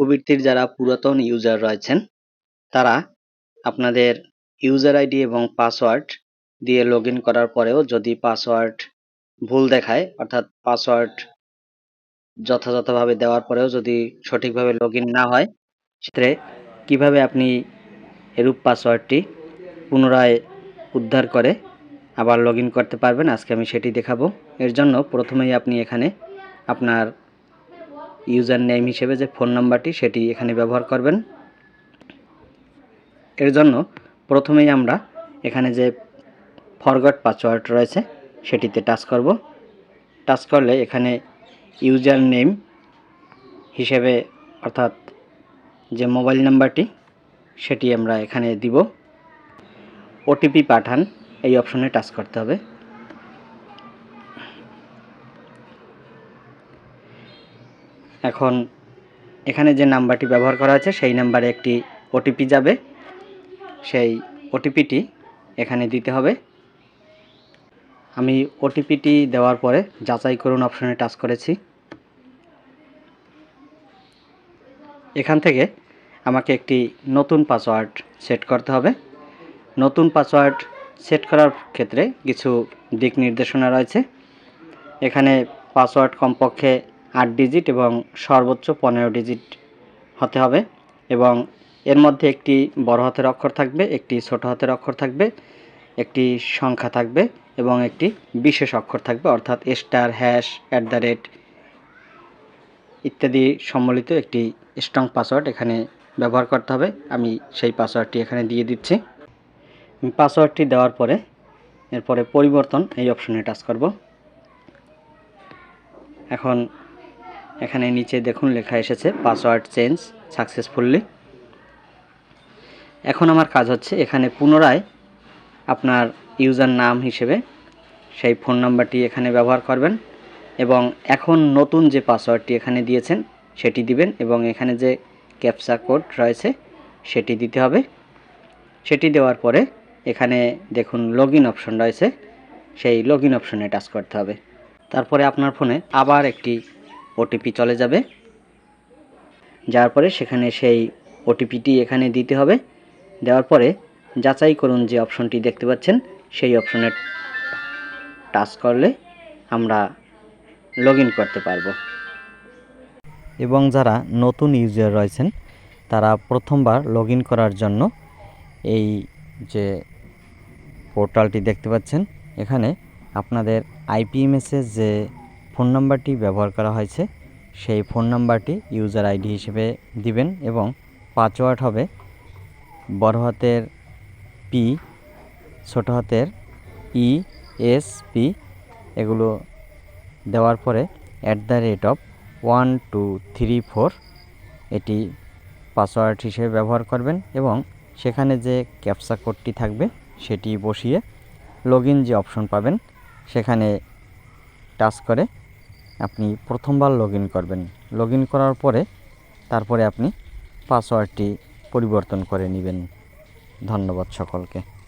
কুবীরটির যারা পুরাতন ইউজার রয়েছেন, তারা আপনাদের ইউজার আইডি এবং পাসওয়ার্ড দিয়ে লগ করার পরেও যদি পাসওয়ার্ড ভুল দেখায়, অর্থাৎ পাসওয়ার্ড যথাযথভাবে দেওয়ার পরেও যদি সঠিকভাবে লগ না হয়, সেক্ষেত্রে কীভাবে আপনি এরূপ পাসওয়ার্ডটি পুনরায় উদ্ধার করে আবার লগ করতে পারবেন? আজকে আমি সেটি দেখাবো। এর জন্য প্রথমেই আপনি এখানে আপনার ইউজার নেম হিসেবে যে ফোন নাম্বারটি সেটি এখানে ব্যবহার করবেন। এর জন্য প্রথমেই আমরা এখানে যে ফরগট পাসওয়ার্ড রয়েছে, সেটিতে টাচ করব। টাচ করলে এখানে ইউজার নেম হিসেবে অর্থাৎ যে মোবাইল নাম্বারটি, সেটি আমরা এখানে দিব। ওটিপি পাঠান, এই অপশনে টাচ করতে হবে। এখন এখানে যে নাম্বারটি ব্যবহার করা আছে, সেই নাম্বারে একটি ওটিপি যাবে। সেই ওটিপিটি এখানে দিতে হবে। আমি ওটিপিটি দেওয়ার পরে যাচাই করুন অপশনে টাচ করেছি। এখান থেকে আমাকে একটি নতুন পাসওয়ার্ড সেট করতে হবে। নতুন পাসওয়ার্ড সেট করার ক্ষেত্রে কিছু দিক নির্দেশনা রয়েছে। এখানে পাসওয়ার্ড কমপক্ষে আট ডিজিট এবং সর্বোচ্চ পনেরো ডিজিট হতে হবে এবং এর মধ্যে একটি বড় হাতের অক্ষর থাকবে, একটি ছোট হাতের অক্ষর থাকবে, একটি সংখ্যা থাকবে এবং একটি বিশেষ অক্ষর থাকবে, অর্থাৎ star hash at the rate ইত্যাদি সম্মিলিত একটি স্ট্রং পাসওয়ার্ড এখানে ব্যবহার করতে হবে। আমি সেই পাসওয়ার্ডটি এখানে দিয়ে দিচ্ছি। পাসওয়ার্ডটি দেওয়ার পরে এরপরে পরিবর্তন এই অপশনে টাচ করব। এখন এখানে নিচে দেখুন লেখা এসেছে পাসওয়ার্ড চেঞ্জ সাকসেসফুললি এখন আমার কাজ হচ্ছে এখানে পুনরায় আপনার ইউজার নাম হিসেবে সেই ফোন নাম্বারটি এখানে ব্যবহার করবেন এবং এখন নতুন যে পাসওয়ার্ডটি এখানে দিয়েছেন, সেটি দিবেন এবং এখানে যে ক্যাপসা কোড রয়েছে, সেটি দিতে হবে। সেটি দেওয়ার পরে এখানে দেখুন লগ ইন অপশন রয়েছে, সেই লগ ইন অপশনে টাচ করতে হবে। তারপরে আপনার ফোনে আবার একটি ওটিপি চলে যাবে। যাওয়ার পরে সেখানে সেই ওটিপিটি এখানে দিতে হবে। দেওয়ার পরে যাচাই করুন যে অপশনটি দেখতে পাচ্ছেন, সেই অপশনে টাচ করলে আমরা লগ করতে পারব। এবং যারা নতুন ইউজার রয়েছেন, তারা প্রথমবার লগ করার জন্য এই যে পোর্টালটি দেখতে পাচ্ছেন, এখানে আপনাদের আইপিএমএসের যে ফোন নাম্বারটি ব্যবহার করা হয়েছে। সেই ফোন নাম্বারটি ইউজার আইডি হিসেবে দিবেন এবং পাসওয়ার্ড হবে বড় হাতের পি ছোট হাতের ই, এস, পি এগুলো দেওয়ার পরে at the rate of one two three four এটি পাসওয়ার্ড হিসেবে ব্যবহার করবেন এবং সেখানে যে ক্যাপসা কোডটি থাকবে সেটি বসিয়ে লগ যে অপশন পাবেন সেখানে টাচ করে আপনি প্রথমবার লগ করবেন। লগ করার পরে তারপরে আপনি পাসওয়ার্ডটি পরিবর্তন করে নেবেন। ধন্যবাদ সকলকে।